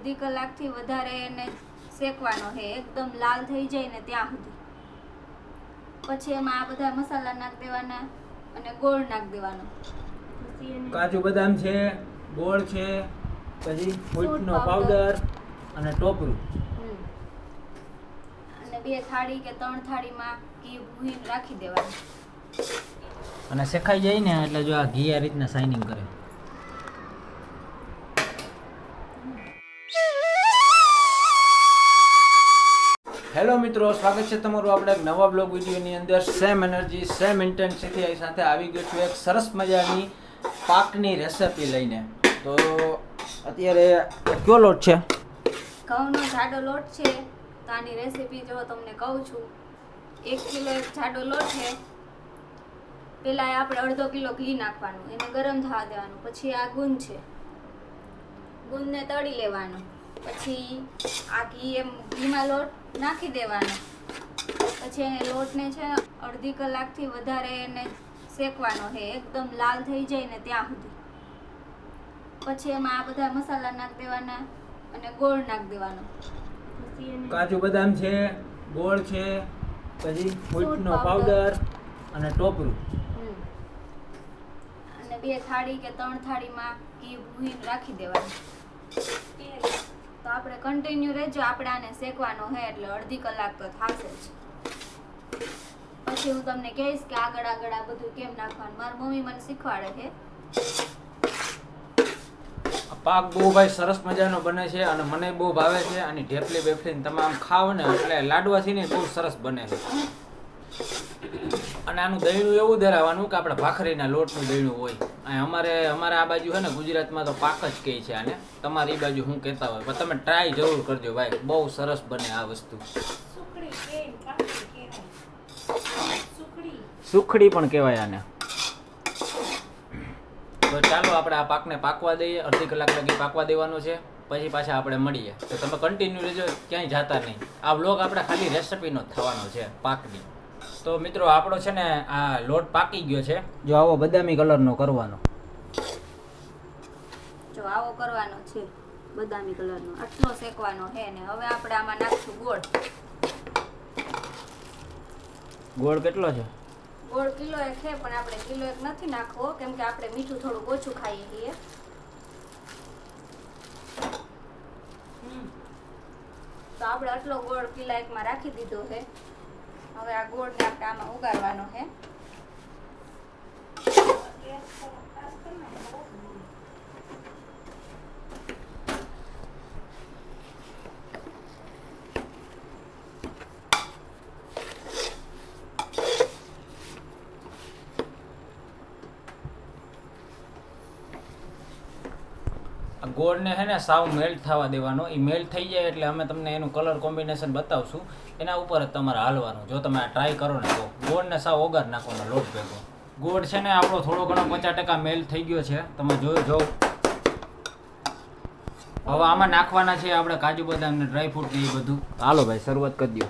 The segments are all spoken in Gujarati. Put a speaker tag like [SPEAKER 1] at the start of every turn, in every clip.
[SPEAKER 1] અડધી કલાકથી વધારે એને શેકવાનો છે. એકદમ લાલ થઈ જાય ને ત્યાં સુધી. પછી એમાં આ બધા મસાલા નાખ દેવાના અને ગોળ નાખ દેવાનો.
[SPEAKER 2] કાજુ બદામ છે ગોળ છે પછી ફૂટનો પાવડર. અને ટોપરું.
[SPEAKER 1] અને બે થાળી કે ત્રણ થાળીમાં ઘી ભૂહીને રાખી દેવાનું.
[SPEAKER 2] અને શેખાઈ જાય ને એટલે જો આ ઘી આ રીતના શાઇનિંગ કરે. હેલો મિત્રો, સ્વાગત છે તમારું આપણે એક નવા બ્લોગ વિડીયોની અંદર. સેમ એનર્જી સેમ ઇન્ટેન્સિટી સાથે આવી ગયો છું એક સરસ મજાની પાકની રેસિપી લઈને. તો અત્યારે કયો લોટ છે?
[SPEAKER 1] ઘઉંનો જાડો લોટ છે. તો આની રેસીપી જો તમને કહું છું. એક કિલો એક જાડો લોટ છે. પહેલાં આપણે અડધો કિલો ઘી નાખવાનું, એને ગરમ થવા દેવાનું, પછી આ ગુંદ છે. ગુંદને તળી લેવાનો. પછી આ ઘી એમ ઘીમાં લોટ નાખી દેવાનો. પછી એને લોટને છે અડધી કલાકથી વધારે એને શેકવાનો છે. એકદમ લાલ થઈ જાય ને ત્યાં સુધી. પછી એમાં આ બધા મસાલા નાખી દેવાના અને ગોળ નાખ દેવાનો.
[SPEAKER 2] કાજુ બદામ છે ગોળ છે પછી ફૂટનો પાવડર. અને ટોપરું.
[SPEAKER 1] હમ. અને બે થાળી કે ત્રણ થાળીમાં ઘી ભૂહીને રાખી દેવાનું. આપણે કન્ટિન્યુ રહેજો. આપણે આને શેકવાનો છે એટલે અડધી કલાક તો થશે જ. પછી હું તમને કહીશ કે આગળ આગળ આ બધું કેમ નાખવાનું? મારી મમ્મી મને શીખવાડે છે.
[SPEAKER 2] પાક બહુ ભાઈ સરસ મજાનો બને છે અને મને બહુ ભાવે છે. અને ઢેપલી બેફલી તમે આમ ખાવ ને એટલે લાડવાથી ને બહુ સરસ બને છે. અને આનું દહીણું એવું ધરાવવાનું કે આપણે ભાખરીના લોટનું દહીણું હોય. અમારે અમારે આ બાજુ છે ને ગુજરાતમાં તો પાક જ કહે છે આને. તમારી બાજુ શું કહેતા હોય. પણ તમે ટ્રાય જરૂર કરજો ભાઈ. બહુ સરસ બને આ વસ્તુ. સુખડી પણ કહેવાય આને. તો ચાલો આપણે આ પાકને પાકવા દઈએ. અડધી કલાક લગી પાકવા દેવાનો છે. પછી પાછા આપણે મળીએ. તો તમે કન્ટિન્યુ રહેજો. ક્યાંય જતા નહીં. આ બ્લોગ આપણે ખાલી રેસિપીનો જ થવાનો છે પાકની. તો મિત્રો આપણો છે ને આ લોટ પાકી ગયો છે. જો આવો બદામી કલરનો કરવાનો.
[SPEAKER 1] જો આવો કરવાનો છે બદામી કલરનો. આટલો શેકવાનો છે ને હવે આપણે આમાં નાખશું ગોળ.
[SPEAKER 2] ગોળ કેટલો છે?
[SPEAKER 1] ગોળ કિલો એક છે પણ આપણે કિલો એક નથી નાખવો કેમ કે આપણે મીઠું થોડુંક ઓછું ખાઈએ છીએ. તો આપણે આટલો ગોળ કિલા એકમાં રાખી દીધો છે. હવે આ ગોળને આપણે આમાં ઉગાડવાનો છે
[SPEAKER 2] ગોળને છે ને સાવ મેલ્ટ થવા દેવાનો. એ મેલ્ટ થઈ જાય એટલે અમે તમને એનું કલર કોમ્બિનેશન બતાવશું. એના ઉપર જ તમારે હાલવાનું. જો તમે આ ટ્રાય કરો ને તો ગોળને સાવ ઓગાર નાખવાનો લોટ ભેગો. ગોળ છે ને આપણો થોડો ઘણો પચાસ ટકા મેલ થઈ ગયો છે. તમે જોયો જો. હવે આમાં નાખવાના છે આપણે કાજુ બદામ ને ડ્રાય ફ્રૂટ ને એ બધું. હાલો ભાઈ શરૂઆત કરી દો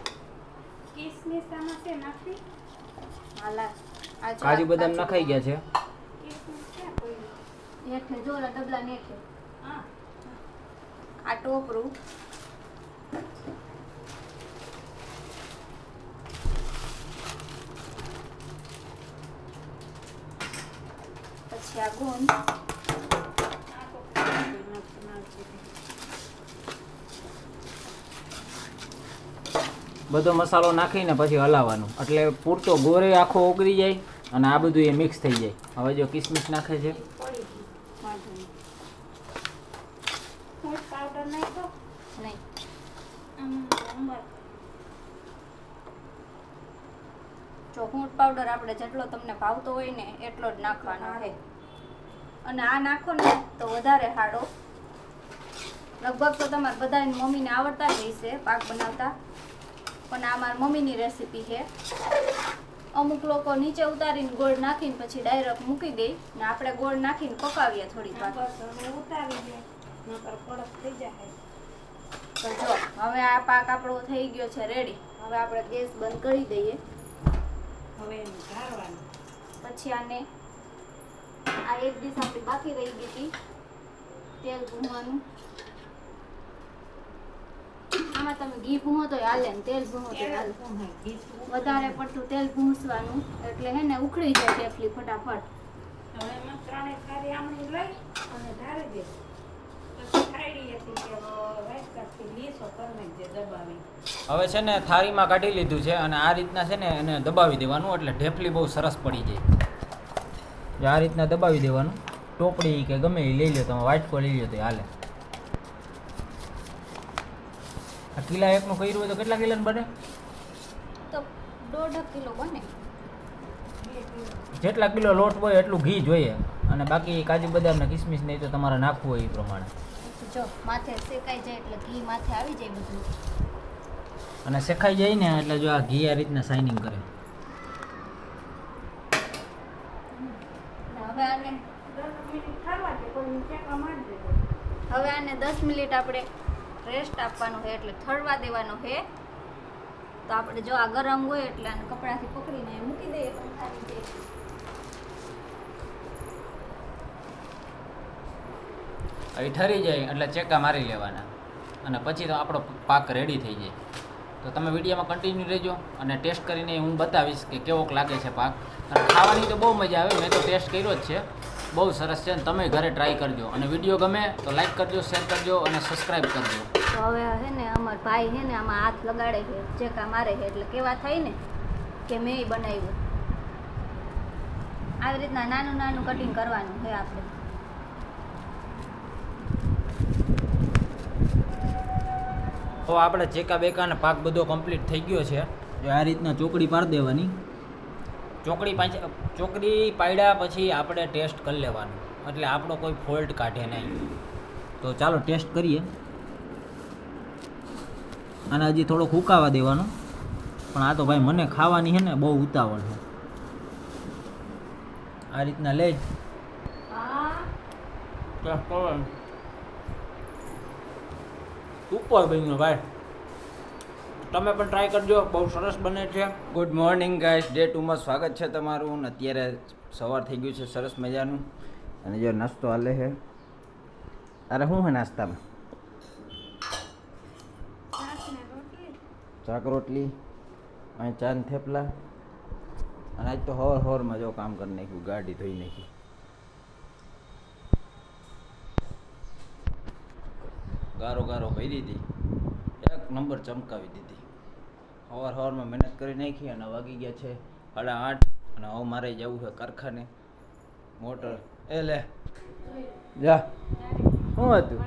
[SPEAKER 2] કાજુ બદામ નખાઈ ગયા છે.
[SPEAKER 1] આ ટોપરું. ગુંદ
[SPEAKER 2] બધો મસાલો નાખીને પછી હલાવવાનું. એટલે પૂરતો ગોરે આખો ઓગળી જાય અને આ બધું એ મિક્સ થઈ જાય. હવે જો કિસમિસ નાખે છે.
[SPEAKER 1] વાંધો નહીં. નહીં જો પાવડર આપણે જેટલો તમને ભાવતો હોય ને એટલો જ નાખવાનો છે. અને આ નાખો ને તો વધારે હાડો લગભગ તો તમારે બધા મમ્મીને આવડતા જ હશે પાક બનાવતા. પણ આ મારી મમ્મીની રેસીપી છે. અમુક લોકો નીચે ઉતારીને ગોળ નાખીને પછી ડાયરેક્ટ મૂકી દે ને આપણે ગોળ નાખીને પકાવીએ થોડીક વાર. તો જો હવે આ પાક આપણો થઈ ગયો છે રેડી હવે આપણે ગેસ બંધ કરી દઈએ. હવે પછી આને આ એક ડીશ આપણી બાકી રહી ગઈ હતી. તેલ આમાં તમે ઘી ભૂમો તો હાલે ને તેલ ભૂમો તો હાલે. વધારે પડતું તેલ ભૂંસવાનું એટલે હે ને ઉખડી જાય ઢેફલી ફટાફટ.
[SPEAKER 3] હવે એમાં ત્રણે થાળી આમણી લઈ અને ધારે દે.
[SPEAKER 2] હવે છે ને થાળીમાં કાઢી લીધું છે અને આ રીતના છે ને એને દબાવી દેવાનું એટલે ઢેફલી બહુ સરસ પડી જાય. આ રીતના દબાવી દેવાનું. ટોપડી કે ગમે એ લઈ લો તમે વાટકો લઈ લો તો હાલે. આ કિલા એકનું કર્યું હોય તો કેટલા કિલાનું બને?
[SPEAKER 1] તો દોઢ કિલો બને.
[SPEAKER 2] જેટલા કિલો લોટ હોય એટલું ઘી જોઈએ. અને બાકી કાજુ બદામ ને કિસમિસ નહીં તો તમારે નાખવું હોય એ પ્રમાણે.
[SPEAKER 1] જો માથે શેકાઈ જાય એટલે ઘી માથે આવી જાય બધું.
[SPEAKER 2] અને શેકાઈ જાય ને એટલે જો આ ઘી આ રીતના શાઇનિંગ કરે
[SPEAKER 1] અને હવે આને
[SPEAKER 3] દસ મિનિટ થવા દે કોઈ ચેકા મારી દેજો
[SPEAKER 1] હવે આને દસ મિનિટ આપણે રેસ્ટ આપવાનું છે એટલે થળવા દેવાનું છે. તો આપણે જો આ ગરમ હોય એટલે આને કપડાથી પકડીને મૂકી દઈએ પંખાની
[SPEAKER 2] ઠરી જાય એટલે ચેકા મારી લેવાના. અને પછી તો આપણો પાક રેડી થઈ જાય. તો તમે વિડીયોમાં કન્ટિન્યુ રહેજો અને ટેસ્ટ કરીને હું બતાવીશ કે કેવોક લાગે છે પાક. અને ખાવાની તો બહુ મજા આવે, મેં તો ટેસ્ટ કર્યો જ છે. બહુ સરસ છે અને તમે ઘરે ટ્રાય કરજો. અને વીડિયો ગમે તો લાઈક કરજો શેર કરજો અને સબસ્ક્રાઈબ કરજો.
[SPEAKER 1] તો હવે હે ને અમાર ભાઈ હે ને આમાં હાથ લગાડે છે ચેકા મારે છે એટલે કેવા થાય ને કે મેં બનાવ્યું. આવી રીતના નાનું નાનું કટિંગ કરવાનું છે આપણે.
[SPEAKER 2] તો આપણે ચેકા બેકા અને પાક બધો કમ્પ્લીટ થઈ ગયો છે. જો આ રીતના ચોકડી પાડી દેવાની. ચોકડી પાછી ચોકડી પાડ્યા પછી આપણે ટેસ્ટ કરી લેવાનું. એટલે આપણો કોઈ ફોલ્ટ કાઢે નહીં. તો ચાલો ટેસ્ટ કરીએ. અને હજી થોડોક હુકાવા દેવાનો. પણ આ તો ભાઈ મને ખાવાની છે ને બહુ ઉતાવળ છે. આ રીતના લઈ
[SPEAKER 1] હા.
[SPEAKER 2] ટેસ્ટ કરવાનું ઉપર બન્યો ભાઈ. તમે પણ ટ્રાય કરજો, બહુ સરસ બને છે. ગુડ મોર્નિંગ ગાઈસ ડે ટુમાં સ્વાગત છે તમારું. અત્યારે સવાર થઈ ગયું છે, સરસ મજાનું. અને જો નાસ્તો હાલે છે અરે શું છે નાસ્તામાં? શાક, રોટલી. અહીં ચાંદ થેપલા. અને આજ તો હોર હોર જો કામ કરી નાખ્યું, ગાડી ધોઈ નાખી. ગારો ગારો કરી દીધી. એક નંબર ચમકાવી દીધી. સવાર સવારમાં મહેનત કરી નાખી અને વાગી ગયા છે સાડા આઠ અને હવે મારે જવું છે કારખાને. મોટર. એ લે. જા. શું હતું?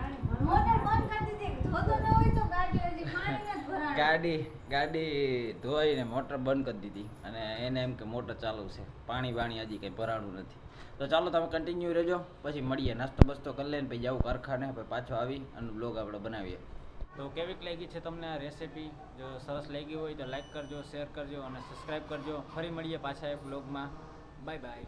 [SPEAKER 2] ગાડી. ગાડી ધોઈને મોટર બંધ કરી દીધી અને એને એમ કે મોટર ચાલુ છે. પાણી બાણી હજી કંઈ ભરાણું નથી. તો ચાલો તમે કન્ટિન્યુ રહેજો. પછી મળીએ. નાસ્તો બસ્તો કરી લઈને પછી જાવું કારખાને પછી પાછો આવી અને બ્લોગ આપણે બનાવીએ. તો કેવીક લાગી છે તમને આ રેસીપી જો સરસ લાગી હોય તો લાઈક કરજો શેર કરજો અને સબસ્ક્રાઈબ કરજો. ફરી મળીએ પાછા એક બ્લોગમાં બાય બાય